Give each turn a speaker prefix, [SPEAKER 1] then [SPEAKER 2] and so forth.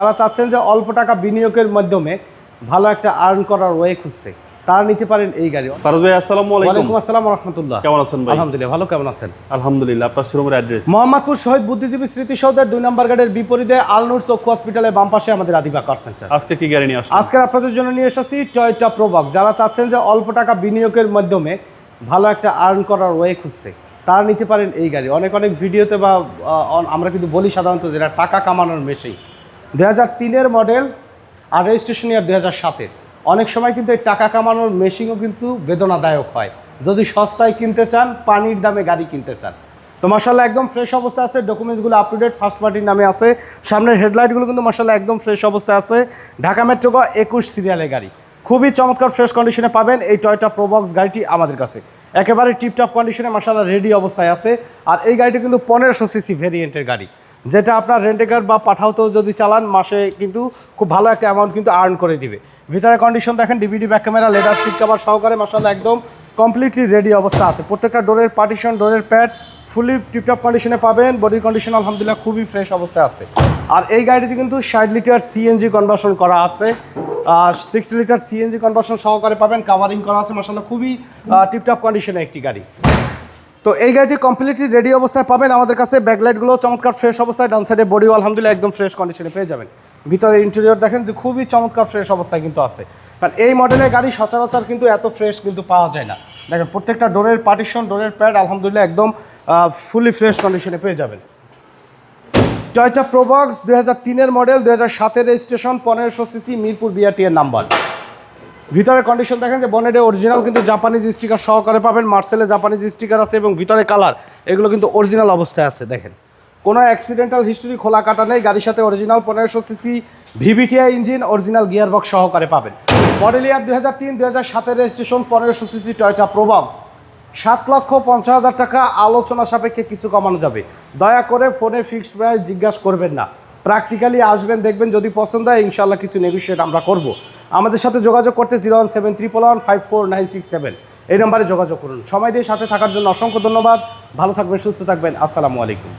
[SPEAKER 1] যারা চাচ্ছেন যে অল্প টাকা বিনিয়োগের মাধ্যমে ভালো একটা আর্ন করার ওয়ে খুঁজতে তারা নিতে পারেন এই গাড়ি।
[SPEAKER 2] ভাই আসসালামু আলাইকুম।
[SPEAKER 1] আসসালাম রহমতুল্লাহ।
[SPEAKER 2] কেমন আছেন ভাই?
[SPEAKER 1] আলহামদুলিল্লাহ ভালো কেমন আছেন?
[SPEAKER 2] আলহামদুলিল্লাহ আপনার শোরুমের অ্যাড্রেস
[SPEAKER 1] মোহাম্মদপুর শহীদ বুদ্ধিজীবী স্মৃতিসৌধের দুই নম্বর গেটের বিপরীতে আলনুর চক্ষু হসপিটালের বাম পাশে আমাদের আদিবা কার সেন্টার
[SPEAKER 2] আজকে কি গাড়ি নিয়ে আসছেন
[SPEAKER 1] আজকের আপনাদের জন্য নিয়ে এসেছি টয়টা প্রোবক যারা চাচ্ছেন যে অল্প টাকা বিনিয়োগের মাধ্যমে ভালো একটা আর্ন করার ওয়ে খুঁজতে তারা নিতে পারেন এই গাড়ি। অনেক অনেক ভিডিওতে বা আমরা কিন্তু বলি সাধারণত যেটা টাকা কামানোর মেশিন দু হাজার তিনের মডেল আর রেজিস্ট্রেশন ইয়ার দু হাজার সাতের অনেক সময় কিন্তু এই টাকা কামানোর মেশিনও কিন্তু বেদনাদায়ক হয়। যদি সস্তায় কিনতে চান, পানির দামে গাড়ি কিনতে চান। তো মাসাল্লাহ একদম ফ্রেশ অবস্থা আছে। ডকুমেন্টসগুলো আপ টু ডেট ফার্স্ট পার্টির নামে আছে। সামনের হেডলাইটগুলো কিন্তু মাসাল্লাহ একদম ফ্রেশ অবস্থায় আছে। ঢাকা মেট্রো গ একুশ সিরিয়ালের গাড়ি। খুবই চমৎকার ফ্রেশ কন্ডিশনে পাবেন এই টয়টা প্রোবক্স গাড়িটি আমাদের কাছে। একেবারে টিপটপ কন্ডিশনে মাসাল্লাহ রেডি অবস্থায় আছে। আর এই গাড়িটি কিন্তু পনেরোশো সিসি ভেরিয়েন্টের গাড়ি। যেটা আপনার রেন্টেকার বা পাঠাওতেও যদি চালান, মাসে কিন্তু খুব ভালো একটা অ্যামাউন্ট কিন্তু আর্ন করে দিবে। ভিতরে কন্ডিশন দেখেন DVD back camera leather seat cover সহকারে মাসাল্লাহ একদম কমপ্লিটলি রেডি অবস্থা আছে। প্রত্যেকটা ডোরের পার্টিশন ডোরের প্যাড ফুলি টিপটপ কন্ডিশনে পাবেন বডির কন্ডিশন আলহামদুলিল্লাহ খুবই ফ্রেশ অবস্থায় আছে। আর এই গাড়িতে কিন্তু ষাট লিটার সিএনজি কনভার্সন করা আছে। সিক্সটি লিটার সিএনজি কনভার্সন সহকারে পাবেন কাভারিং করা আছে মাসাল্লাহ খুবই টিপটপ কন্ডিশনে একটি গাড়ি। তো এই গাড়িটি কমপ্লিটলি রেডি অবস্থায় পাবেন। আমাদের কাছে ব্যাকলাইটগুলো চমৎকার ফ্রেশ অবস্থায় ডান সাইডে বডিও আলহামদুলিল্লাহ একদম ফ্রেশ কন্ডিশনে পেয়ে যাবেন। ভিতরে ইন্টেরিয়র দেখেন যে খুবই চমৎকার ফ্রেশ অবস্থায় কিন্তু আছে। কারণ এই মডেলের গাড়ি সচরাচর কিন্তু এত ফ্রেশ কিন্তু পাওয়া যায় না। দেখেন প্রত্যেকটা ডোরের পার্টিশন ডোরের প্যাড আলহামদুলিল্লাহ একদম ফুলি ফ্রেশ কন্ডিশনে পেয়ে যাবেন। টয়টা প্রোবক্স দুই হাজার তিনের মডেল দুই হাজার সাতের রেজিস্ট্রেশন পনেরোশো সিসি মিরপুর বিআরটি এর নাম্বার ভিতরে কন্ডিশন দেখেন যে বনেটে অরিজিনাল কিন্তু জাপানিজ স্টিকার সহকারে পাবেন মার্সেলে জাপানিজ স্টিকার আছে এবং ভিতরে কালার এগুলো কিন্তু অরিজিনাল অবস্থায় আছে, দেখেন। কোনো অ্যাক্সিডেন্টাল হিস্টোরি খোলা কাটা নেই, গাড়ির সাথে অরিজিনাল পনেরোশো CC VVTI engine original gear box সহকারে পাবেন। মডেল ইয়ার দুই হাজার তিন দু হাজার সাতের রেজিস্ট্রেশন পনেরোশো সিসি টয়টা প্রোবক্স সাত লক্ষ পঞ্চাশ হাজার টাকা আলোচনা সাপেক্ষে কিছু কমানো যাবে। দয়া করে ফোনে ফিক্সড প্রাইস জিজ্ঞাসা করবেন না। প্র্যাকটিক্যালি আসবেন, দেখবেন যদি পছন্দ হয় ইনশাল্লাহ কিছু নেগোসিয়েট আমরা করব। আমাদের সাথে যোগাযোগ করতে zero one seven triple one five four nine six seven. এই নম্বরে যোগাযোগ করুন। সময় দিয়ে সাথে থাকার জন্য অসংখ্য ধন্যবাদ। ভালো থাকবেন, সুস্থ থাকবেন। আসসালামু আলাইকুম।